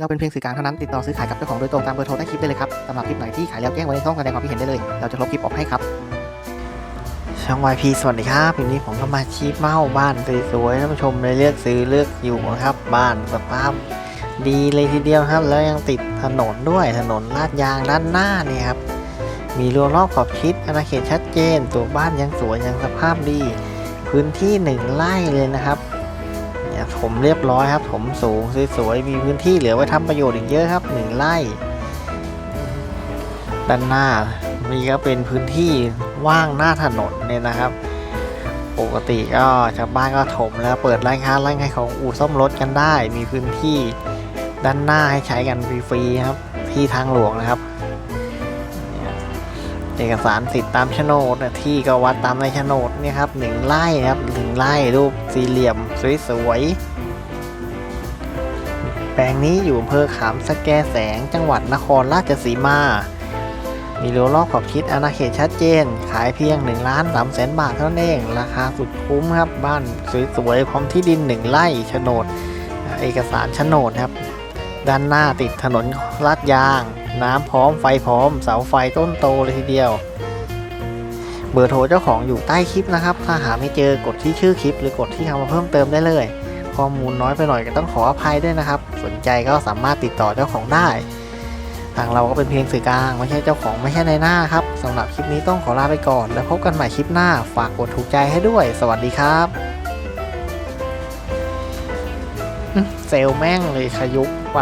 เราเป็นเพียงสื่อกลางเท่านั้นติดต่อซื้อขายกับเจ้าของโดยตรงตามเบอร์โทรใต้คลิปได้เลยครับสำหรับคลิปไหนที่ขายแล้วแจ้งไว้ในช่องแสดงความคิดเห็นได้เลย เราจะลบคลิปออกให้ครับช่อง YP สวัสดีครับวันนี้ผมก็มาชี้เมาบ้านสวยๆท่านผู้ชมเลยเลือกซื้อเลือกอยู่นะครับ บ้านสภาพดีเลยทีเดียวครับ แล้วยังติดถนนด้วยถนนลาดยางด้านหน้านี่ครับมีรั้วรอบขอบชิดอาณาเขตชัดเจน ตัวบ้านยังสวยยังสภาพดี พื้นที่หนึ่งไร่เลยนะครับ เนี่ยผมเรียบร้อยครับผมสูงสวยๆมีพื้นที่เหลือไว้ทำประโยชน์อีกเยอะครับหนึ่งไร่ด้านหน้ามีก็เป็นพื้นที่ว่างหน้าถนนเนี่ยนะครับ ปกติก็ชาวบ้านก็ถมแล้วเปิดร้านค้าร้านขายของอู่ซ่อมรถกันได้ มีพื้นที่ด้านหน้าให้ใช้กันฟรีๆครับที่ทางหลวงนะครับ เอกสารสิทธิ์ตามโฉนดที่ก็วัดตามในโฉนดเนี่ยครับหนึ่งไร่ครับหนึ่งไร่รูปสี่เหลี่ยมสวยๆแปลงนี้อยู่อำเภอขามสแกแสงจังหวัดนครราชสีมา มีรั้วรอบขอบชิดอาณาเขตชัดเจน ขายเพียง1ล้าน3แสนบาทเท่านั้นเอง ราคาสุดคุ้มครับ บ้านสวยๆพร้อมที่ดิน 1ไร่โฉนด เอกสารโฉนดครับ ด้านหน้าติดถนนลาดยาง น้ำพร้อมไฟพร้อม เสาไฟต้นโตเลยทีเดียว เบอร์โทรเจ้าของอยู่ใต้คลิปนะครับ ถ้าหาไม่เจอกดที่ชื่อคลิป หรือกดที่คำว่าเพิ่มเติมได้เลย ข้อมูลน้อยไปหน่อยก็ต้องขออภัยด้วยนะครับ สนใจก็สามารถติดต่อเจ้าของได้ทางเราก็เป็นเพียงสื่อกลาง ไม่ใช่เจ้าของไม่ใช่ในหน้าครับสำหรับคลิปนี้ต้องขอลาไปก่อน แล้วพบกันใหม่คลิปหน้า ฝากกดถูกใจให้ด้วย สวัสดีครับ เซลลแม่งเลยขยุกไป